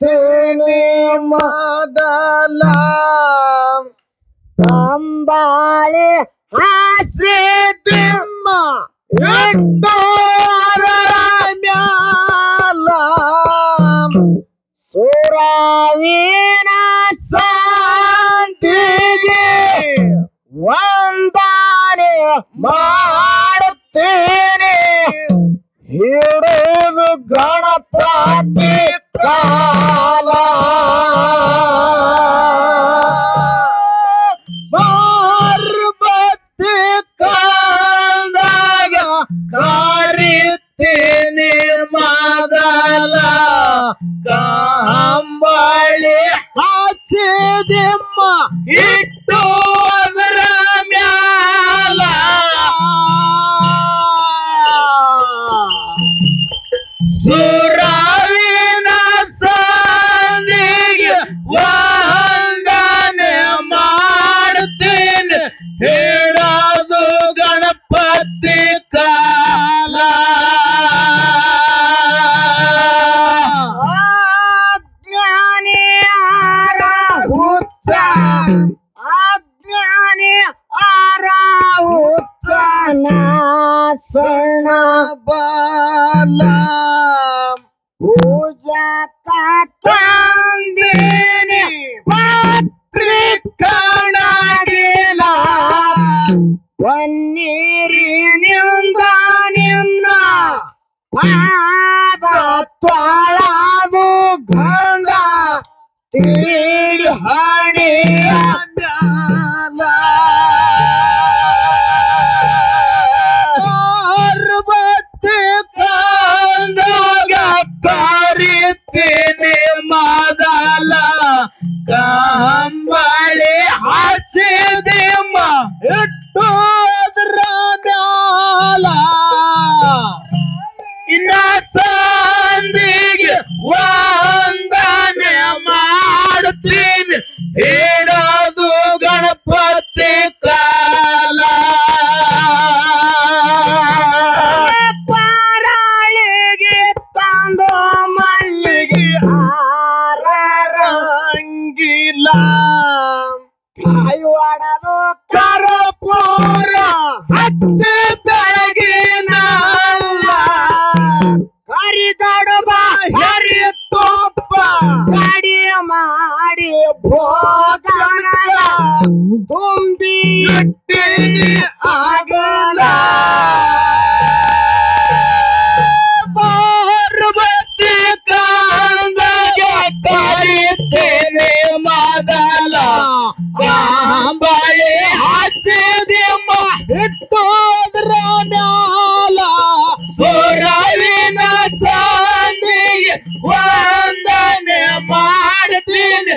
ತೇನೆ ಮೊದಲ. ತಂಬಾಳೆ ಹಾಸಿ ತಿಮ್ಮ ಎಟ್ಟೋರ ಮ್ಯಾಲ. ಸುರವೀನ ಸಂದಿಗೆ ಒಂದಾನೆ ಮಾಡುತ್ತೇನೆ. ಹೇ 一 ಬಾಲ ಪೂಜಾ ತಂದೇನೆ ಪತ್ರಿಕಣಗಿಲ ಪನ್ನೀರಿನಿಂದ ನಿನ್ನ ಪಾದ ತೊಳದು ಗಂಗ ತೀಡಿ ಹಣಿಯ ತುಂಬಿ ಆಗಲ ಪಾರ್ವತಿ ಕಾಂದಗೆ ಕರಿತೇನೆ ಮೊದಲ. ಮ್ಯಾಲ. ಸಂದಿಗೆ ವಂದನೆ ಮಾಡ್ತೀನಿ.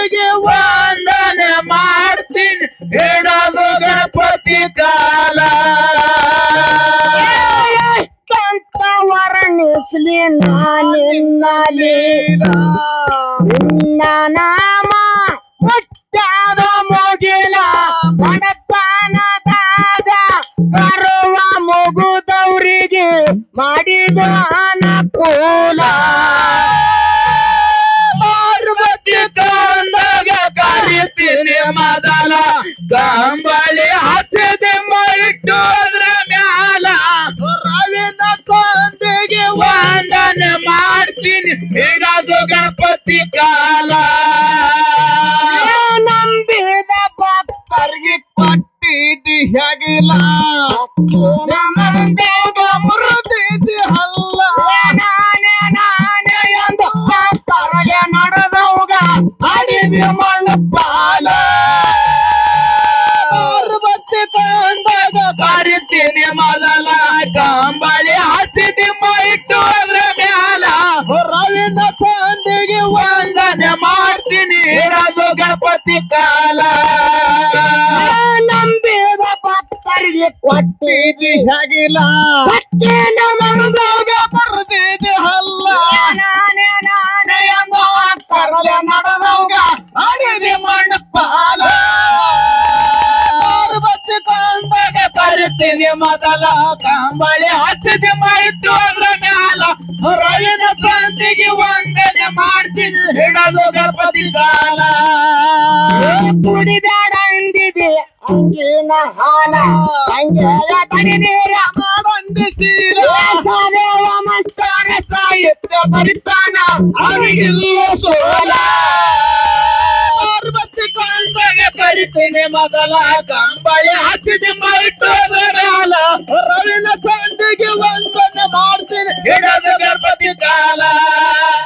ಸಂದಿಗೆ ವಂದನೆ ಮಾಡ್ತೀನಿ. ಹೇಳೋದು ಗಣಪತಿ ಕಾಲ. ಎಷ್ಟಂತ ವರ್ಣಿಸ್ಲಿ ನಾನಿನ್ನಲಿ ನಿನ್ನ ನಾಮ ಮುಟ್ಟಾದ ಮುಗಿಲ ಬಡತನದಾಗ ಬರುವ ಮಗುದವರಿಗೆ ಮಾಡಿದ ಅನುಕೂಲ. ಹೇಗಿಲ್ಲ ಮೃತೈತಿ ಹಲ್ಲ ನಾನೇ ನಾನೇ ಎಂದು ತರಗೆ ನಡೆದವುಗ. ಅಡಿಗೆ ಮಣ್ಣು ಪಾಲ. ಬತ್ತಿ ಮ್ಯಾಲ. ರವಿನ ಚಂದ ಹಗಿಲ ಕೊಟ್ಟೇನ ಮನದಾಗ ಬರ್ದಿದಿ ಹಲ್ಲ ನಾನೇ ನಾನೇ ಎಂದ ಕರಲೆ ನಡೆದವ್ಗ ಅಡಿದಿ ಮಣ್ಣು ಪಾಲ. ಬಚ್ಚಿ ಕಂದಾಗ ಕರಿತೀನಿ ಮೊದಲ. ಕಂಬಳಿ ಹಚ್ಚಿದೆ ಇಟ್ಟು ಅದ್ರ ಮ್ಯಾಲ. ರವಿನ ಕ್ರಾಂತಿಗೆ ವಂದನೆ ಮಾಡ್ತೀನಿ ಹಿಡದು ಗಣಪತಿ ಕಾಲ ಕುಡಿಬೇಡ ಅಂದಿದೆ ಅಂಗಿನ ಹಾಲ ಹಂಗೆಲ್ಲ ತಡಿ ನೀರ ವಂದಿಸಿರ ದೇವ ಮಸ್ತಾನ ಸಾಹಿತ್ಯ ಬರಿತಾನ. ಅವನಿಗಿಲ್ಲ ಸೋಲ. ಕರಿತೀನಿ ಮೊದಲ. ಕಂಬಳಿ ಹಚ್ಚಿದೆ ಮ್ಯಾಲ ರವಿನ ಕ್ರಾಂತಿಗೆ ವಂದನೆ ಮಾಡ್ತೀನಿ. ಹಿಡದು ಗಣಪತಿ